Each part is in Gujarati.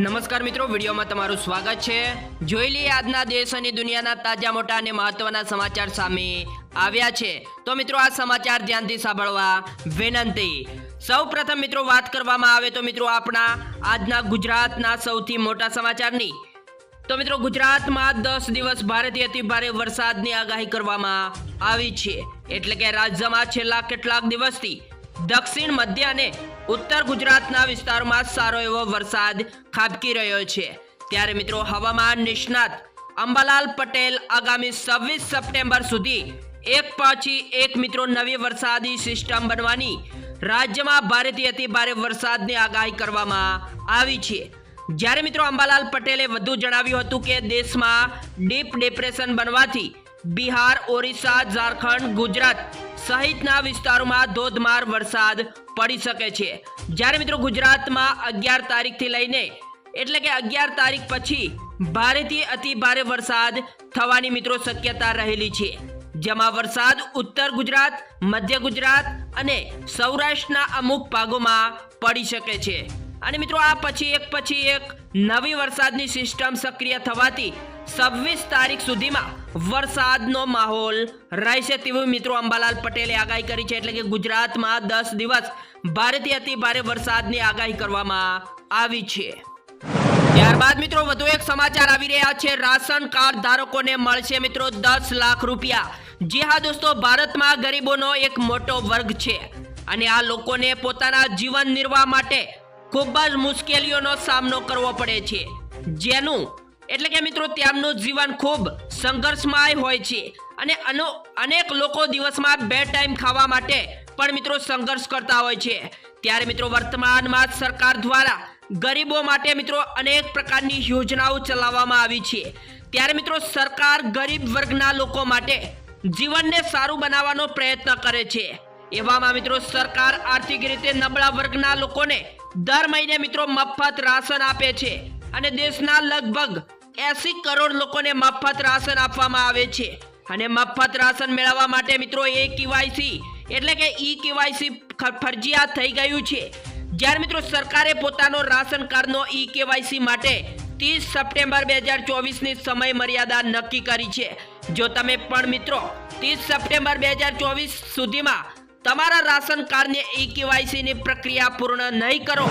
નમસ્કાર મિત્રો, વિડીયોમાં તમારું સ્વાગત છે. જોઈ લઈએ આજના દેશ અને દુનિયાના તાજા, મોટા અને મહત્વના સમાચાર સામે આવ્યા છે. તો મિત્રો, આ સમાચાર ધ્યાનથી સાંભળવા વિનંતી. સૌ પ્રથમ મિત્રો, વાત કરવામાં આવે તો મિત્રો, આપણા આજના ગુજરાતના સૌથી મોટા સમાચારની. તો મિત્રો, ગુજરાતમાં દસ દિવસ ભારેથી અતિ ભારે વરસાદની આગાહી કરવામાં આવી છે. એટલે કે રાજ્યમાં છેલ્લા કેટલાક દિવસથી દક્ષિણ મધ્ય અને ઉત્તર ગુજરાતના વિસ્તારોમાં સારો એવો વરસાદ ખાબકી રહ્યો છે. ત્યારે મિત્રો હવામાન નિષ્ણાત અંબાલાલ પટેલ આગામી છવ્વીસ સપ્ટેમ્બર સુધી એક પછી એક મિત્રો નવી વરસાદી સિસ્ટમ બનવાની રાજ્યમાં ભારેથી અતિ ભારે વરસાદની આગાહી કરવામાં આવી છે. જ્યારે મિત્રો અંબાલાલ પટેલે વધુ જણાવ્યું હતું કે દેશમાં ડીપ ડિપ્રેશન બનવાથી બિહાર, ઓરિસ્સા, ઝારખંડ, ગુજરાત સહિતના વિસ્તારોમાં ધોધમાર વરસાદ પડી શકે છે. જ્યારે મિત્રો ગુજરાતમાં અગિયાર તારીખથી લઈને એટલે કે અગિયાર તારીખ પછી ભારેથી અતિ ભારે વરસાદ થવાની મિત્રો શક્યતા રહેલી છે. જેમાં વરસાદ ઉત્તર ગુજરાત, મધ્ય ગુજરાત અને સૌરાષ્ટ્રના અમુક ભાગોમાં પડી શકે છે. અને મિત્રો આ પછી એક પછી એક નવી વરસાદની સિસ્ટમ સક્રિય થવાથી છવ્વીસ તારીખ સુધીમાં વરસાદનો માહોલ રહેશે તેવું મિત્રો અંબાલાલ પટેલે આગાહી કરી છે. એટલે કે ગુજરાતમાં દસ દિવસ ભારેથી અતિ ભારે વરસાદની આગાહી કરવામાં આવી છે. ત્યારબાદ મિત્રો વધુ એક સમાચાર આવી રહ્યા છે. રાશન કાર્ડ ધારકોને મળશે મિત્રો દસ લાખ રૂપિયા. જી હા દોસ્તો, ભારતમાં ગરીબોનો એક મોટો વર્ગ છે અને આ લોકોને પોતાના જીવન નિર્વાહ માટે ખૂબ જ મુશ્કેલીઓનો સામનો કરવો પડે છે. જેનું એટલે કે મિત્રો તેમનું જીવન ખૂબ સંઘર્ષમય હોય છે. અને અનો, અનેક લોકો દિવસમાં બે ટાઈમ ખાવા માટે પણ મિત્રો સંઘર્ષ કરતા હોય છે. ત્યારે મિત્રો, વર્તમાનમાં સરકાર દ્વારા ગરીબો માટે મિત્રો અનેક પ્રકારની યોજનાઓ ચલાવવામાં આવી છે. ત્યારે મિત્રો, સરકાર ગરીબ વર્ગના લોકો માટે જીવનને સારું બનાવવાનો પ્રયત્ન કરે છે. એવામાં મિત્રો, સરકાર આર્થિક રીતે નબળા વર્ગના લોકોને દર મહિને મિત્રો મફત રાશન આપે છે. અને દેશના લગભગ એસી કરોડ લોકોને મફત રાશન આપવામાં આવે છે. અને મફત રાશન મેળવવા માટે મિત્રો એ કેવાયસી, એટલે કે ઈ કેવાયસી ફરજિયાત થઈ ગયું છે. જ્યારે મિત્રો સરકારે પોતાનો રાશન કાર્ડનો ઈ કેવાયસી માટે ત્રીસ સપ્ટેમ્બર બે હજાર ચોવીસની સમય મર્યાદા નક્કી કરી છે. જો તમે પણ મિત્રો ત્રીસ સપ્ટેમ્બર બે હજાર ચોવીસ સુધીમાં તમારા રાશન કાર્ડને ઈ કેવાયસીની પ્રક્રિયા પૂર્ણ નહીં કરો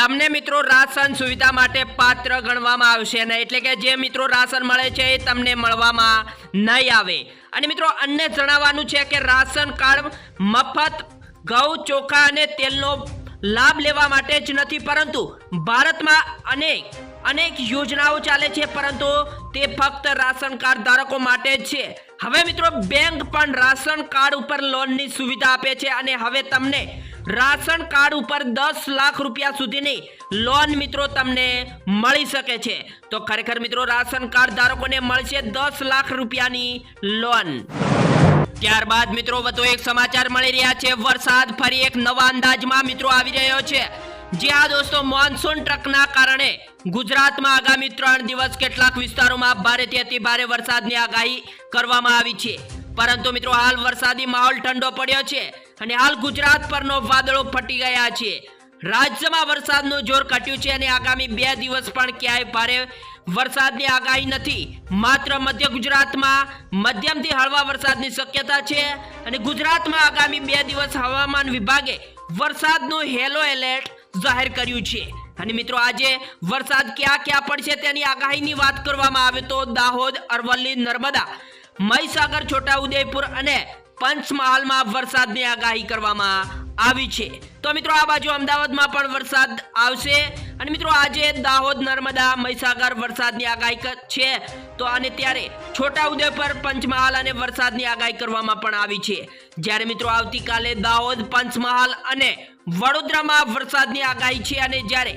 તમને મિત્રો રાશન સુવિધા માટે પાત્ર ગણવામાં આવશે નહીં એટલે કે જે મિત્રો રાશન મળે છે એ તમને મળવામાં નહીં આવે. અને મિત્રો અન્ય જણાવવાનું છે કે રાશન કાર્ડ મફત, ઘઉં, ચોખા અને તેલનો લાભ લેવા માટે જ નથી, પરંતુ ભારતમાં અનેક અનેક યોજનાઓ ચાલે છે, પરંતુ તે ફક્ત રાશન કાર્ડ ધારકો માટે જ છે. હવે મિત્રો બેંક પણ રાશન કાર્ડ ઉપર લોનની સુવિધા આપે છે અને હવે તમને રાશન કાર્ડ ઉપર દસ લાખ રૂપિયા સુધીની લોન મિત્રો તમને મળી શકે છે. તો ખરેખર મિત્રો, રાશન કાર્ડ ધારકોને મળશે દસ લાખ રૂપિયાની લોન ત્યારબાદ મિત્રો, વધુ એક સમાચાર મળી રહ્યા છે. વરસાદ ફરી એક નવા અંદાજમાં મિત્રો આવી રહ્યો છે. જી હા દોસ્તો મોન્સૂન ટ્રકના કારણે ગુજરાતમાં આગામી ત્રણ દિવસ કેટલાક વિસ્તારોમાં ભારેથી અતિ ભારે વરસાદની આગાહી કરવામાં આવી છે. પરંતુ મિત્રો, હાલ વરસાદી માહોલ ઠંડો પડ્યો છે અને હાલ ગુજરાત પરનો વાદળો ફટી ગયા છે. રાજ્યમાં વરસાદનું જોર ઘટ્યું છે અને આગામી બે દિવસ પણ ક્યાંય ભારે વરસાદની આગાહી નથી. માત્ર મધ્ય ગુજરાતમાં મધ્યમથી હળવા વરસાદની શક્યતા છે અને ગુજરાતમાં આગામી બે દિવસ હવામાન વિભાગે વરસાદનું હેલો એલર્ટ જાહેર કર્યું છે. અને મિત્રો, આજે વરસાદ ક્યાં ક્યાં પડશે તેની આગાહીની વાત કરવામાં આવે તો દાહોદ, અરવલ્લી, નર્મદા, મહીસાગર, છોટાઉદેપુર અને પંચમહાલમાં વરસાદની આગાહી કરવામાં આવી છે. તો મિત્રો, આ બાજુ અમદાવાદમાં પણ વરસાદ આવશે. અને મિત્રો, આજે દાહોદ, નર્મદા, મહીસાગર વરસાદની આગાહી છે. તો અને ત્યારે છોટાઉદેપુર, પંચમહાલ અને વરસાદની આગાહી કરવામાં પણ આવી છે. જ્યારે મિત્રો, આવતીકાલે દાહોદ, પંચમહાલ અને વડોદરામાં વરસાદની આગાહી છે અને જ્યારે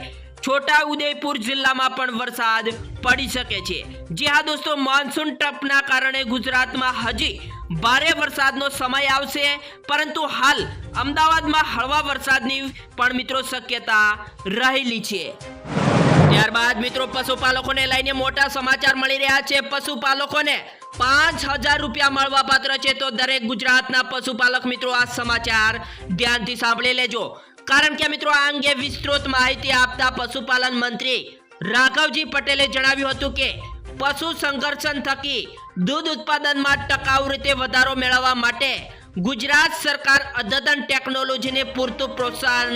છોટા ઉદયપુર જિલ્લામાં પણ વરસાદ પડી શકે છે. જી હા દોસ્તો, મોન્સૂન ટપના કારણે ગુજરાતમાં હજી ભારે વરસાદનો સમય આવશે, પરંતુ હાલ અમદાવાદમાં હળવા વરસાદની પણ મિત્રો શક્યતા રહેલી છે. ત્યારબાદ મિત્રો પશુપાલકોને લઈને મોટા સમાચાર મળી રહ્યા છે. પશુપાલકોને પાંચ હજાર રૂપિયા મળવા પાત્ર છે તો દરેક ગુજરાતના પશુપાલક મિત્રો આ સમાચાર ધ્યાનથી સાંભળી લેજો. કારણ કે મિત્રો આ અંગે વિસ્તૃત માહિતી આપતા પશુપાલન મંત્રી રાઘવજી પટેલે જણાવ્યું હતું કે પશુ સંઘર્ષણ થકી દૂધ ઉત્પાદનમાં ટકાઉ રીતે વધારો મેળવવા માટે ગુજરાત સરકાર અદ્યતન ટેકનોલોજીને પૂરતું પ્રોત્સાહન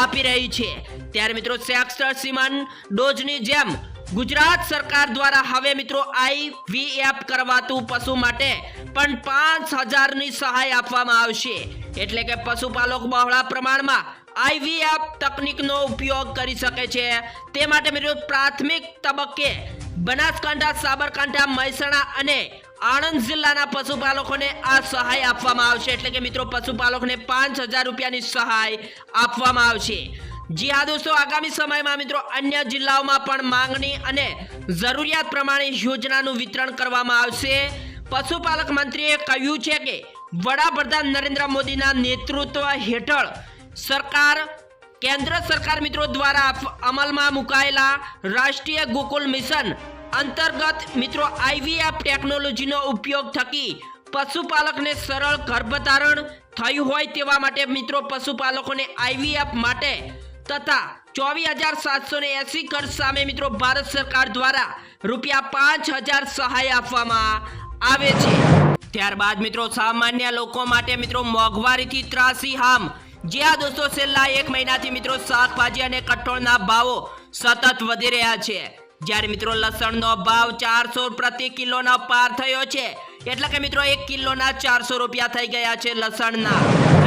આપી રહી છે. ત્યારે મિત્રો સેક્ટર સીમન ડોઝની જેમ ગુજરાત સરકાર દ્વારા હવે મિત્રો આઈવીએફ કરવાતું પશુ માટે પણ પાંચ હજારની સહાય આપવામાં આવશે. એટલે કે પશુપાલક બહોળા પ્રમાણમાં આઈવીએફ તકનીકનો ઉપયોગ કરી શકે છે. તે માટે મિત્રો પ્રાથમિક તબક્કે બનાસકાંઠા, સાબરકાંઠા, મહેસાણા અને આણંદ જિલ્લાના પશુપાલકોને આ સહાય આપવામાં આવશે. એટલે કે મિત્રો, પશુપાલકોને પાંચ હજાર રૂપિયાની સહાય આપવામાં આવશે. જી હા દોસ્તો, આગામી સમયમાં મિત્રો, અન્ય જિલ્લાઓમાં પણ માંગણી અને જરૂરિયાત પ્રમાણે યોજનાનું વિતરણ કરવામાં આવશે. પશુપાલક મંત્રીએ કહ્યું છે કે વડાપ્રધાન નરેન્દ્ર મોદીના નેતૃત્વ હેઠળ સરકાર, કેન્દ્ર સરકાર મિત્રો દ્વારા અમલમાં મુકાયેલા રાષ્ટ્રીય ગોકુલ મિશન અંતર્ગત મિત્રો આઈવીએફ ટેકનોલોજીનો ઉપયોગ થકી પશુપાલકને સરળ ગર્ભધારણ થયું હોય તેવા માટે મિત્રો પશુપાલકોને આઈવીએફ માટે તથા ચોવીસ હજાર સાતસો ને એસી ખર્ચ સામે મિત્રો ભારત સરકાર દ્વારા રૂપિયા પાંચ હજાર સહાય આપવામાં આવે છે. ત્યારબાદ મિત્રો સામાન્ય લોકો માટે મિત્રો મોંઘવારીથી ત્રાસી હામ જ્યાં દોસ્તો છેલ્લા એક મહિનાથી મિત્રો શાકભાજી અને કઠોળના ભાવો સતત વધી રહ્યા છે. જ્યારે મિત્રો લસણનો ભાવ ચારસો પ્રતિ કિલોનો પાર થયો છે. એટલે કે મિત્રો એક કિલોના ચારસો રૂપિયા થઈ ગયા છે લસણના.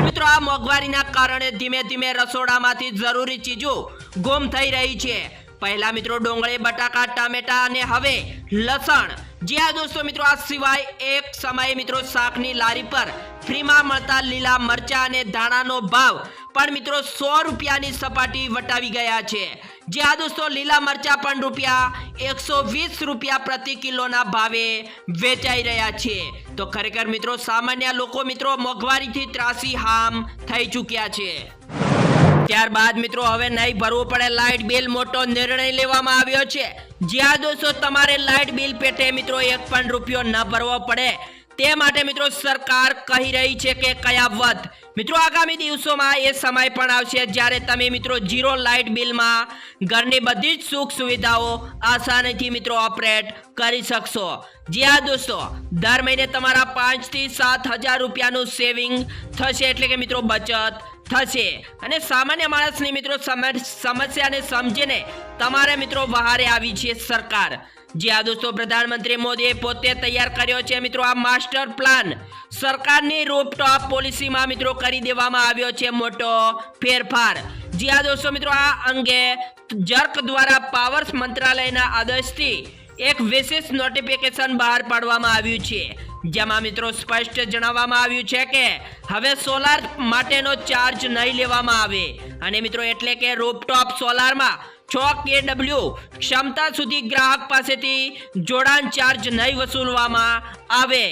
મિત્રો આ મોંઘવારીના કારણે ધીમે ધીમે રસોડામાંથી જરૂરી ચીજો ગુમ થઈ રહી છે. પહેલા મિત્રો ડુંગળી, બટાકા, ટામેટા અને હવે લસણ. જ્યાં દોસ્તો મિત્રો આ સિવાય એક સમયે મિત્રો શાકની લારી પર ફ્રીમાં મળતા લીલા મરચા અને ધાણાનો ભાવ પણ મિત્રો સો રૂપિયાની સપાટી વટાવી ગયા છે. જ્યાં દોસ્તો લીલા મરચા પણ રૂપિયા એકસો વીસ રૂપિયા પ્રતિ કિલોના ભાવે વેચાઈ રહ્યા છે. તો ખરેખર મિત્રો સામાન્ય લોકો મિત્રો મોંઘવારીથી ત્રાસી હામ થઈ ચૂક્યા છે. ત્યારબાદ મિત્રો હવે નહીં ભરવું પડે લાઇટ બિલ મોટો નિર્ણય લેવામાં આવ્યો છે. જ્યાં દોસ્તો તમારે લાઇટ બિલ પેટે મિત્રો એક પણ રૂપિયો ન ભરવો પડે. તે માટે મિત્રો સરકાર કહી રહી છે કે કયા વધ મિત્રો, આગામી દિવસોમાં એ સમય પણ આવશે જ્યારે તમે મિત્રો ઝીરો લાઇટ બિલમાં ઘરની બધી જ સુખ સુવિધાઓ આસાનીથી મિત્રો ઓપરેટ કરી શકશો. જ્યાં દોસ્તો, દર મહિને તમારા પાંચથી સાત હજાર રૂપિયાનું સેવિંગ થશે એટલે કે મિત્રો બચત થશે. અને સામાન્ય માણસની મિત્રો સમ- સમસ્યાને સમજીને તમારે મિત્રો બહારે આવી છે સરકાર. જ્યાં દોસ્તો પ્રધાનમંત્રી મોદીએ પોતે તૈયાર કર્યો છે મિત્રો આ માસ્ટર પ્લાન. સરકારની રૂપટોપ પોલિસીમાં મિત્રો કરી દેવામાં આવ્યો છે મોટો ફેરફાર. જ્યાં દોસ્તો મિત્રો આ અંગે જર્ક દ્વારા પાવર્સ મંત્રાલયના આદેશથી એક વિશેષ નોટિફિકેશન બહાર પાડવામાં આવ્યું છે. જેમાં મિત્રો સ્પષ્ટ જણાવવામાં આવ્યું છે કે હવે સોલાર માટેનો ચાર્જ નહીં લેવામાં આવે. અને મિત્રો એટલે કે રૂપટોપ સોલારમાં છ કેડબલ્યુ ક્ષમતા સુધી ગ્રાહક પાસેથી જોડાણ ચાર્જ નહીં વસૂલવામાં આવે.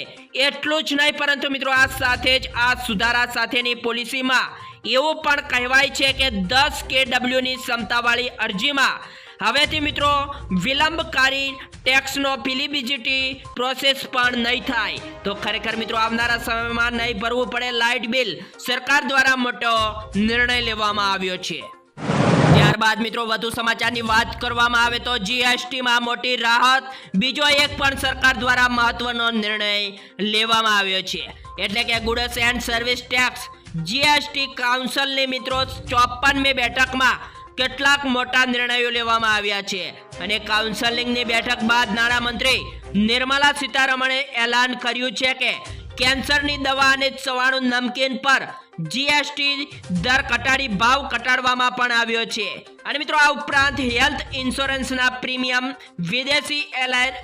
એટલું જ નહીં, પરંતુ મિત્રો આ સાથે જ, આ સુધારા સાથેની પોલિસીમાં એવું પણ કહેવાય છે કે દસ કેડબલ્યુની ક્ષમતાવાળી અરજીમાં હવેથી મિત્રો, વિલંબકારી ટેક્સનો ફિલિબિલિટી પ્રોસેસ પણ નહીં થાય. તો ખરેખર મિત્રો, આવનારા સમયમાં નહીં ભરવું પડે લાઇટ બિલ. સરકાર દ્વારા મોટો નિર્ણય લેવામાં આવ્યો છે. ત્યારબાદ મિત્રો, વધુ સમાચારની વાત કરવામાં આવે તો જીએસટીમાં મોટી રાહત. બીજો એક પણ સરકાર દ્વારા મહત્વનો નિર્ણય લેવામાં આવ્યો છે. એટલે કે goods and service tax. GST કાઉન્સિલની મિત્રો ચોપનમી બેઠકમાં કેટલાક મોટા નિર્ણયો લેવામાં આવ્યા છે અને કાઉન્સેલિંગની બેઠક બાદ નાણામંત્રી નિર્મલા સીતારમણે એલાન કર્યું છે કે કેન્સરની દવા અને ચવાણું નમકીન પર જીએસટી દર ઘટાડી ભાવ ઘટાડવામાં પણ આવ્યો છે. અને મિત્રો, આ ઉપરાંત હેલ્થ ઇન્સ્યોરન્સના પ્રીમિયમ વિદેશી એરલાઇન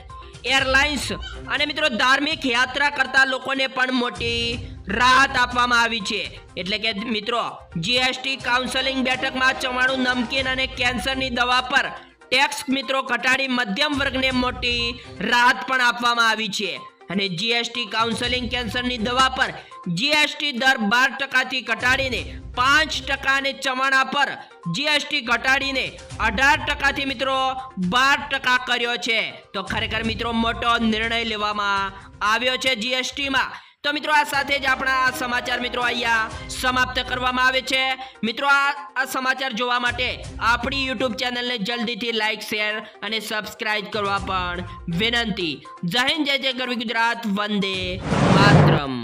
એરલાઇન્સ. અને મિત્રો, ધાર્મિક યાત્રા કરતા લોકોને પણ મોટી રાહત આપવામાં આવી છે. એટલે કે મિત્રો જીએસટી કાઉન્સેલિંગ બેઠકમાં ચવાણું નમકીન અને કેન્સરની દવા પર ટેક્સ મિત્રો ઘટાડી મધ્યમ વર્ગને મોટી રાહત પણ આપવામાં આવી છે. અને જીએસટી કાઉન્સેલિંગ કેન્સરની દવા પર જીએસટી દર બાર ટકાથી ઘટાડીને પાંચ ટકાને ચમાણા પર જીએસટી ઘટાડીને અઢાર ટકાથી મિત્રો બાર ટકા કર્યો છે. તો ખરેખર મિત્રો મોટો નિર્ણય લેવામાં આવ્યો છે જીએસટીમાં તો મિત્રો આ સાથે જ આપણા આ સમાચાર મિત્રો અહીંયા સમાપ્ત કરવામાં આવે છે. મિત્રો આ સમાચાર જોવા માટે આપણી યુટ્યુબ ચેનલને જલ્દીથી લાઇક શેર અને સબસ્ક્રાઇબ કરવા પણ વિનંતી. જય હિન્દ, જય જય ગરવી ગુજરાત, વંદે માતરમ.